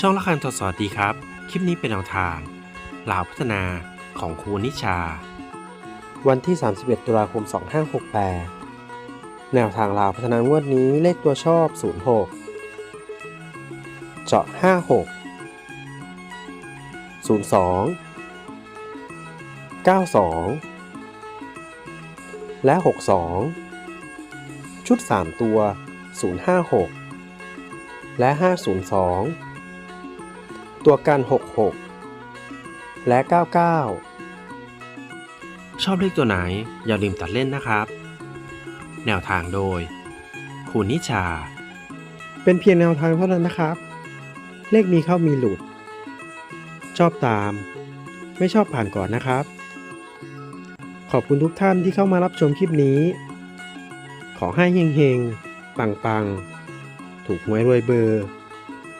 ช่องละคันทดสอบดีครับ คลิปนี้เป็นแนวทางลาวพัฒนาของครูนิชา วันที่ 31 ตุลาคม 2568 แนวทางลาวพัฒนางวดนี้เลขตัวชอบ 06 เจาะ 56 02 92 และ 62 ชุด 3 ตัว 056 และ 502 ตัวกัน66 และ 99 ชอบเลขตัวไหนอย่าลืมตัดเล่นนะครับ แนวทางโดย คุณนิชา เป็นเพียงแนวทางเท่านั้นนะครับ เลขมีเข้ามีหลุด ชอบตาม ไม่ชอบผ่านก่อนนะครับ ขอบคุณทุกท่านที่เข้ามารับชมคลิปนี้ ขอให้เฮงๆ ปังๆ ถูกหวยรวยเบอร์